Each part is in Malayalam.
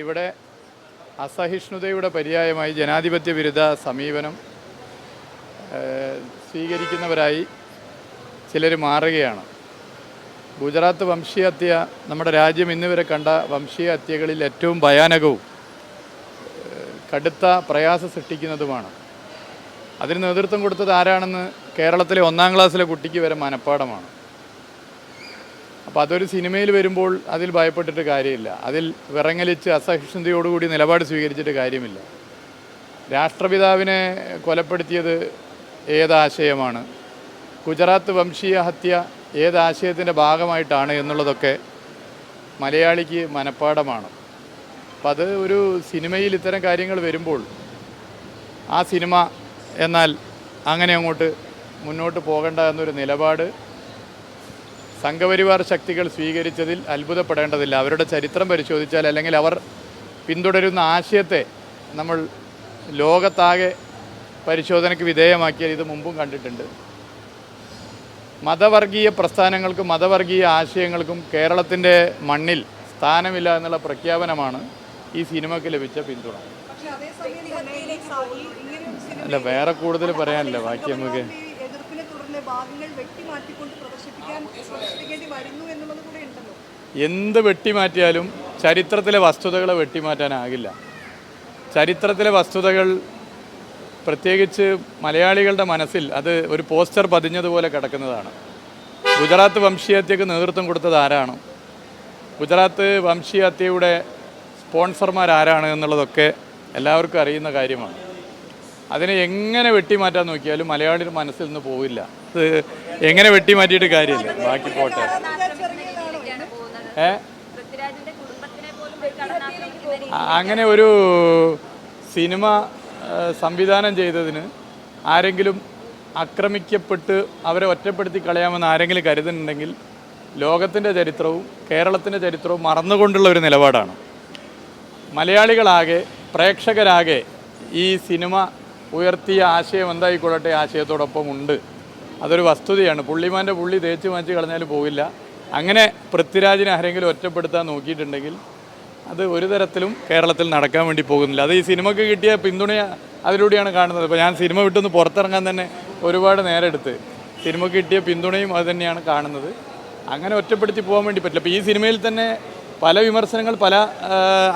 ഇവിടെ അസഹിഷ്ണുതയുടെ പര്യായമായി ജനാധിപത്യ വിരുദ്ധ സമീപനം സ്വീകരിക്കുന്നവരായി ചിലർ മാറുകയാണ്. ഗുജറാത്ത് വംശീയഹത്യ നമ്മുടെ രാജ്യം ഇന്നുവരെ കണ്ട വംശീയഹത്യകളിൽ ഏറ്റവും ഭയാനകവും കടുത്ത പ്രയാസം സൃഷ്ടിക്കുന്നതുമാണ്. അതിന് നേതൃത്വം കൊടുത്തത് ആരാണെന്ന് കേരളത്തിലെ ഒന്നാം ക്ലാസ്സിലെ കുട്ടിക്ക് വരെ മനഃപ്പാടമാണ് അപ്പോൾ അതൊരു സിനിമയിൽ വരുമ്പോൾ അതിൽ ഭയപ്പെട്ടിട്ട് കാര്യമില്ല. അതിൽ വിറങ്ങലിച്ച് അസഹിഷ്ണുതയോടുകൂടി നിലപാട് സ്വീകരിച്ചിട്ട് കാര്യമില്ല. രാഷ്ട്രപിതാവിനെ കൊലപ്പെടുത്തിയത് ഏതാശയമാണ്? ഗുജറാത്ത് വംശീയ ഹത്യ ഏതാശയത്തിന്റെ ഭാഗമായിട്ടാണ് എന്നുള്ളതൊക്കെ മലയാളിക്ക് മനഃപ്പാടമാണ് അപ്പം അത് ഒരു സിനിമയിൽ ഇത്തരം കാര്യങ്ങൾ വരുമ്പോൾ ആ സിനിമ എന്നാൽ അങ്ങനെ അങ്ങോട്ട് മുന്നോട്ട് പോകണ്ട എന്നൊരു നിലപാട് സംഘപരിവാർ ശക്തികൾ സ്വീകരിച്ചതിൽ അത്ഭുതപ്പെടേണ്ടതില്ല. അവരുടെ ചരിത്രം പരിശോധിച്ചാൽ അല്ലെങ്കിൽ അവർ പിന്തുടരുന്ന ആശയത്തെ നമ്മൾ ലോകത്താകെ പരിശോധനയ്ക്ക് വിധേയമാക്കിയാൽ ഇത് മുമ്പും കണ്ടിട്ടുണ്ട്. മതവർഗീയ പ്രസ്ഥാനങ്ങൾക്കും മതവർഗീയ ആശയങ്ങൾക്കും കേരളത്തിന്റെ മണ്ണിൽ സ്ഥാനമില്ല എന്നുള്ള പ്രഖ്യാപനമാണ് ഈ സിനിമയ്ക്ക് ലഭിച്ച പിന്തുണ. അല്ല വേറെ കൂടുതൽ പറയാനില്ല. ബാക്കി നമുക്ക് ഭാഗങ്ങൾ വെട്ടിമാറ്റിക്കൊണ്ട് പ്രദർശിപ്പിക്കാൻ പ്രദർശിപ്പിക്കേണ്ടി വരുന്നു എന്നുള്ളത് കൂടെ ഉണ്ടല്ലോ. എന്ത് വെട്ടിമാറ്റിയാലും ചരിത്രത്തിലെ വസ്തുതകളെ വെട്ടിമാറ്റാനാകില്ല. ചരിത്രത്തിലെ വസ്തുതകൾ പ്രത്യേകിച്ച് മലയാളികളുടെ മനസ്സിൽ അത് ഒരു പോസ്റ്റർ പതിഞ്ഞതുപോലെ കിടക്കുന്നതാണ്. ഗുജറാത്ത് വംശീയത്യക്ക് നേതൃത്വം കൊടുത്തത് ആരാണ്? ഗുജറാത്ത് വംശീയത്യയുടെ സ്പോൺസർമാരാരാണ് എന്നുള്ളതൊക്കെ എല്ലാവർക്കും അറിയുന്ന കാര്യമാണ്. അതിനെ എങ്ങനെ വെട്ടിമാറ്റാൻ നോക്കിയാലും മലയാളിയുടെ മനസ്സിൽ നിന്ന് പോവില്ല. അത് എങ്ങനെ വെട്ടിമാറ്റിയിട്ട് കാര്യമില്ല. ബാക്കി പോട്ടെ. ഏ? അങ്ങനെ ഒരു സിനിമ സംവിധാനം ചെയ്തതിന് ആരെങ്കിലും ആക്രമിക്കപ്പെട്ട് അവരെ ഒറ്റപ്പെടുത്തി കളയാമെന്ന് ആരെങ്കിലും കരുതുന്നുണ്ടെങ്കിൽ ലോകത്തിന്റെ ചരിത്രവും കേരളത്തിന്റെ ചരിത്രവും മറന്നുകൊണ്ടുള്ള ഒരു നിലപാടാണ്. മലയാളികളാകെ പ്രേക്ഷകരാകെ ഈ സിനിമ ഉയർത്തിയ ആശയം എന്തായിക്കൊള്ളട്ടെ? ആശയത്തോടൊപ്പം ഉണ്ട്. അതൊരു വസ്തുതയാണ്. പുള്ളിമാന്റെ പുള്ളി തേച്ച് മാച്ച് കളഞ്ഞാൽ പോവില്ല. അങ്ങനെ പൃഥ്വിരാജിനെ ആരെങ്കിലും ഒറ്റപ്പെടുത്താൻ നോക്കിയിട്ടുണ്ടെങ്കിൽ അത് ഒരു തരത്തിലും കേരളത്തിൽ നടക്കാൻ വേണ്ടി പോകുന്നില്ല. അത് ഈ സിനിമയ്ക്ക് കിട്ടിയ പിന്തുണ അതിലൂടെയാണ് കാണുന്നത്. ഇപ്പോൾ ഞാൻ സിനിമ വിട്ടൊന്ന് പുറത്തിറങ്ങാൻ തന്നെ ഒരുപാട് നേരം എടുത്ത് സിനിമ കിട്ടിയ പിന്തുണയും അത് തന്നെയാണ് കാണുന്നത്. അങ്ങനെ ഒറ്റപ്പെടുത്തി പോകാൻ വേണ്ടി പറ്റില്ല. അപ്പോൾ ഈ സിനിമയിൽ തന്നെ പല വിമർശനങ്ങൾ പല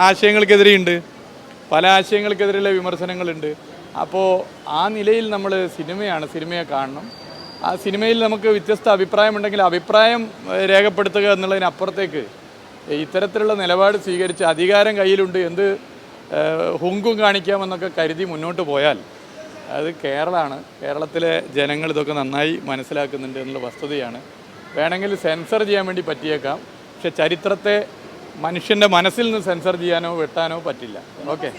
ആശയങ്ങൾക്കെതിരെയുണ്ട്. പല ആശയങ്ങൾക്കെതിരെയുള്ള വിമർശനങ്ങളുണ്ട്. അപ്പോൾ ആ നിലയിൽ നമ്മൾ സിനിമയാണ് സിനിമയെ കാണണം. ആ സിനിമയിൽ നമുക്ക് വ്യത്യസ്ത അഭിപ്രായമുണ്ടെങ്കിൽ അഭിപ്രായം രേഖപ്പെടുത്തുക എന്നുള്ളതിനപ്പുറത്തേക്ക് ഇത്തരത്തിലുള്ള നിലപാട് സ്വീകരിച്ച് അധികാരം കയ്യിലുണ്ട് എന്ത് ഹുങ്കും കാണിക്കാമെന്നൊക്കെ കരുതി മുന്നോട്ട് പോയാൽ അത് കേരളമാണ്. കേരളത്തിലെ ജനങ്ങൾ ഇതൊക്കെ നന്നായി മനസ്സിലാക്കുന്നുണ്ട് എന്നുള്ള വസ്തുതയാണ്. വേണമെങ്കിൽ സെൻസർ ചെയ്യാൻ വേണ്ടി പറ്റിയേക്കാം. പക്ഷെ ചരിത്രത്തെ മനുഷ്യന്റെ മനസ്സിൽ നിന്ന് സെൻസർ ചെയ്യാനോ വെട്ടാനോ പറ്റില്ല. ഓക്കെ.